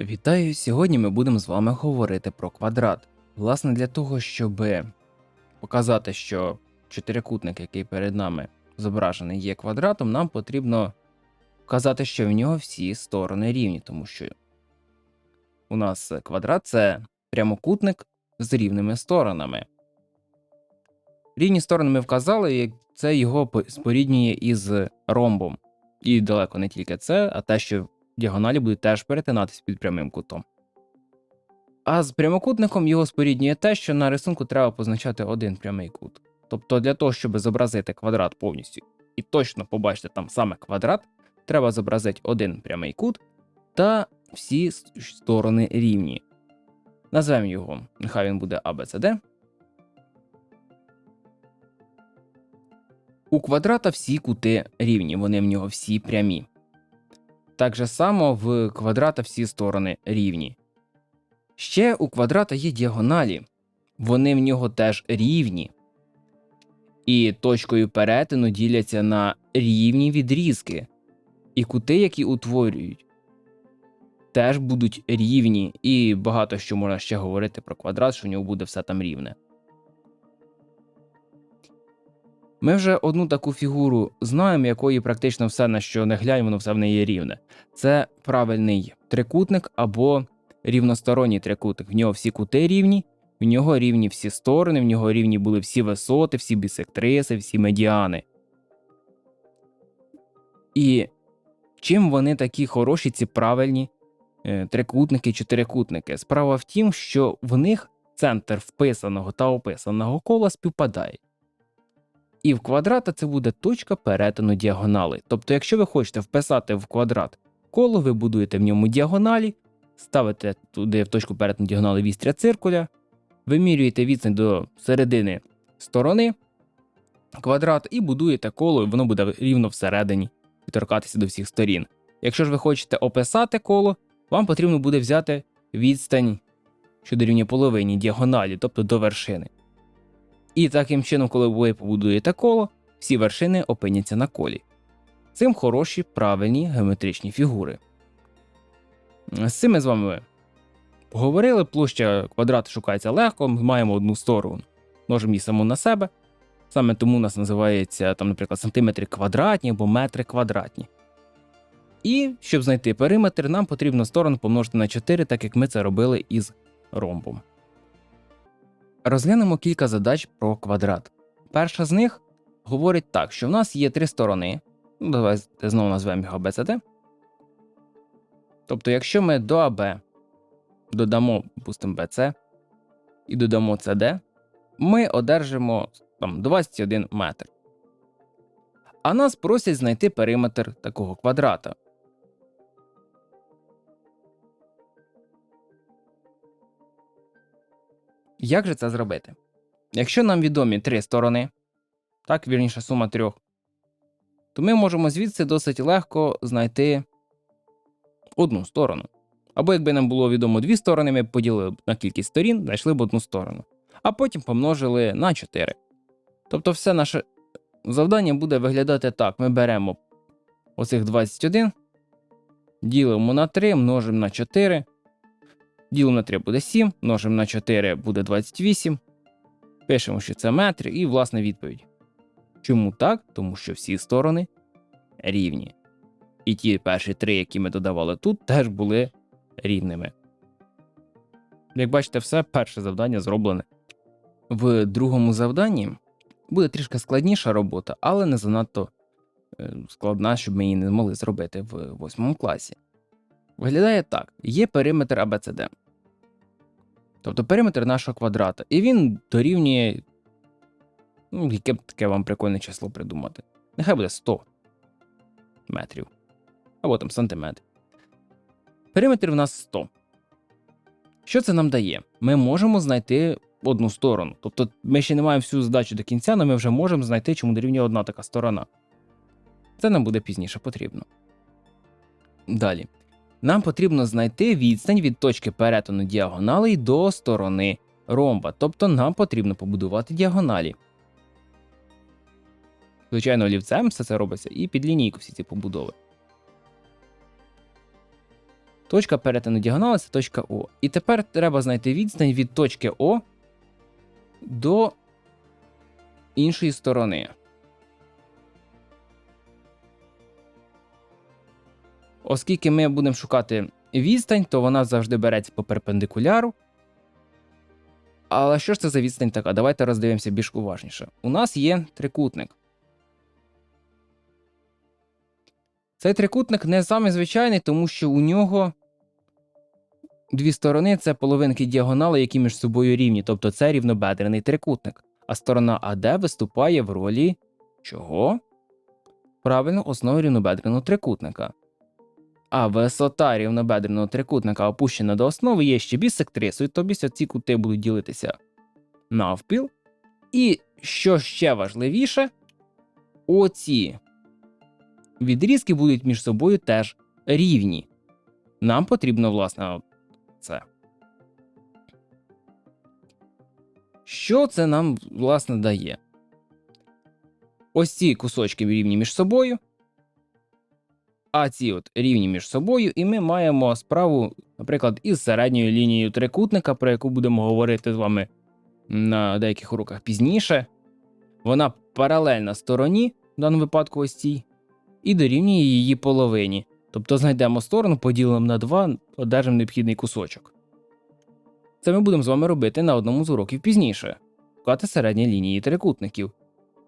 Вітаю! Сьогодні ми будемо з вами говорити про квадрат. Власне, для того, щоб показати, що чотирикутник, який перед нами зображений, є квадратом, нам потрібно вказати, що в нього всі сторони рівні, тому що у нас квадрат це прямокутник з рівними сторонами. Рівні сторони ми вказали, і це його споріднює із ромбом. І далеко не тільки це, а те, що діагоналі будуть теж перетинатись під прямим кутом. А з прямокутником його споріднює те, що на рисунку треба позначати один прямий кут. Тобто для того, щоб зобразити квадрат повністю і точно побачити там саме квадрат, треба зобразити один прямий кут та всі сторони рівні. Назвемо його, нехай він буде ABCD. У квадрата всі кути рівні, вони в нього всі прямі. Так же само в квадрата всі сторони рівні. Ще у квадрата є діагоналі, вони в нього теж рівні. І точкою перетину діляться на рівні відрізки. І кути, які утворюють, теж будуть рівні, і багато що можна ще говорити про квадрат, що в нього буде все там рівне. Ми вже одну таку фігуру знаємо, якої практично все, на що не глянь, воно все в неї рівне. Це правильний трикутник або рівносторонній трикутник. В нього всі кути рівні, в нього рівні всі сторони, в нього рівні були всі висоти, всі бісектриси, всі медіани. І чим вони такі хороші, ці правильні е, трикутники. Справа в тім, що в них центр вписаного та описаного кола співпадають. І в квадрата це буде точка перетину діагонали. Тобто, якщо ви хочете вписати в квадрат коло, ви будуєте в ньому діагоналі, ставите туди в точку перетину діагонали вістря циркуля, вимірюєте відстань до середини сторони квадрат і будуєте коло, і воно буде рівно всередині і торкатися до всіх сторін. Якщо ж ви хочете описати коло, вам потрібно буде взяти відстань, що дорівнює половині діагоналі, тобто до вершини. І таким чином, коли ви побудуєте коло, всі вершини опиняться на колі. Цим хороші правильні геометричні фігури. З цим ми з вами поговорили. Площа квадрата шукається легко, ми маємо одну сторону. Множимо її саму на себе. Саме тому у нас називається, там, наприклад, сантиметри квадратні або метри квадратні. І щоб знайти периметр, нам потрібно сторону помножити на 4, так як ми це робили із ромбом. Розглянемо кілька задач про квадрат. Перша з них говорить так, що в нас є три сторони. Давайте знову назвемо його BCD. Тобто, якщо ми до АБ додамо, пустимо BC і додамо CD, ми одержимо там, 21 метр. А нас просять знайти периметр такого квадрата. Як же це зробити? Якщо нам відомі три сторони, так, вірніше сума трьох, то ми можемо звідси досить легко знайти одну сторону. Або якби нам було відомо дві сторони, ми поділили б на кількість сторін, знайшли б одну сторону, а потім помножили на 4. Тобто, все наше завдання буде виглядати так: ми беремо оцих 21, ділимо на 3, множимо на 4. Ділимо на 3 буде 7, множимо на 4 буде 28. Пишемо, що це метр, і власне відповідь. Чому так? Тому що всі сторони рівні. І ті перші три, які ми додавали тут, теж були рівними. Як бачите, все перше завдання зроблене. В другому завданні буде трішки складніша робота, але не занадто е, складна, щоб ми її не змогли зробити в восьмому класі. Виглядає так: є периметр ABCD. Тобто периметр нашого квадрата. І він дорівнює. Ну, яке б таке вам прикольне число придумати. Нехай буде 100 метрів. Або там сантиметрів. Периметр в нас 100. Що це нам дає? Ми можемо знайти одну сторону. Тобто ми ще не маємо всю задачу до кінця, але ми вже можемо знайти, чому дорівнює одна така сторона. Це нам буде пізніше потрібно. Далі. Нам потрібно знайти відстань від точки перетину діагоналей до сторони ромба. Тобто нам потрібно побудувати діагоналі. Звичайно, олівцем все це робиться і під лінійку всі ці побудови. Точка перетину діагонали це точка О. І тепер треба знайти відстань від точки О до іншої сторони. Оскільки ми будемо шукати відстань, то вона завжди береться по перпендикуляру. Але що ж це за відстань така? Давайте роздивимося більш уважніше. У нас є трикутник. Цей трикутник не самий звичайний, тому що у нього дві сторони це половинки діагонали, які між собою рівні, тобто це рівнобедрений трикутник. А сторона АД виступає в ролі чого? Правильно, основи рівнобедреного трикутника. А висота рівнобедреного трикутника опущена до основи є ще бісектрисою, тобто ці кути будуть ділитися навпіл. І що ще важливіше, оці відрізки будуть між собою теж рівні. Нам потрібно, власне, це. Що це нам, власне, дає? Ось ці кусочки рівні між собою, а ці от рівні між собою, і ми маємо справу, наприклад, із середньою лінією трикутника, про яку будемо говорити з вами на деяких уроках пізніше. Вона паралельна стороні, в даному випадку ось цій, і дорівнює її половині. Тобто знайдемо сторону, поділимо на два, одержимо необхідний кусочок. Це ми будемо з вами робити на одному з уроків пізніше, шукати середні лінії трикутників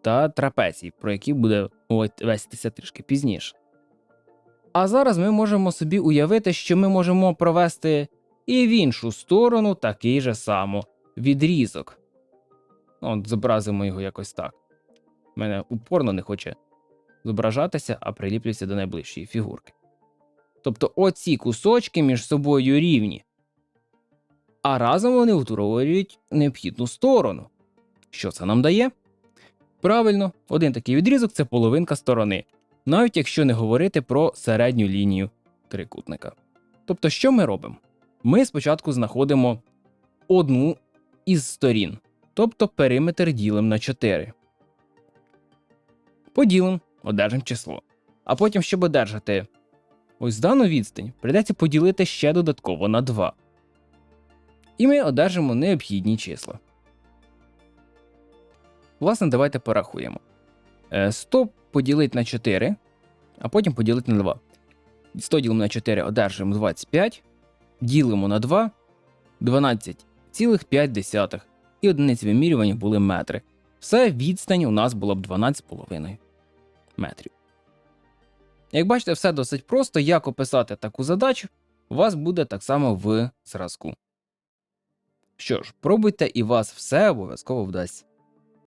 та трапецій, про які буде вестися трішки пізніше. А зараз ми можемо собі уявити, що ми можемо провести і в іншу сторону такий же само відрізок. От зобразимо його якось так. Мене упорно не хоче зображатися, а приліплюється до найближчої фігурки. Тобто оці кусочки між собою рівні. А разом вони утворюють необхідну сторону. Що це нам дає? Правильно, один такий відрізок це половинка сторони, навіть якщо не говорити про середню лінію трикутника. Тобто, що ми робимо? Ми спочатку знаходимо одну із сторін, тобто периметр ділимо на 4. Поділимо, одержимо число. А потім, щоб одержати ось дану відстань, прийдеться поділити ще додатково на 2. І ми одержимо необхідні числа. Власне, давайте порахуємо. Е, 100 поділити на 4, а потім поділити на 2. 100 ділимо на 4 одержимо 25, ділимо на 2 12,5. І одиниці вимірювання були метри. Все відстань у нас було б 12,5 метрів. Як бачите, все досить просто. Як описати таку задачу, у вас буде так само в зразку. Що ж, пробуйте, і вас все обов'язково вдасться.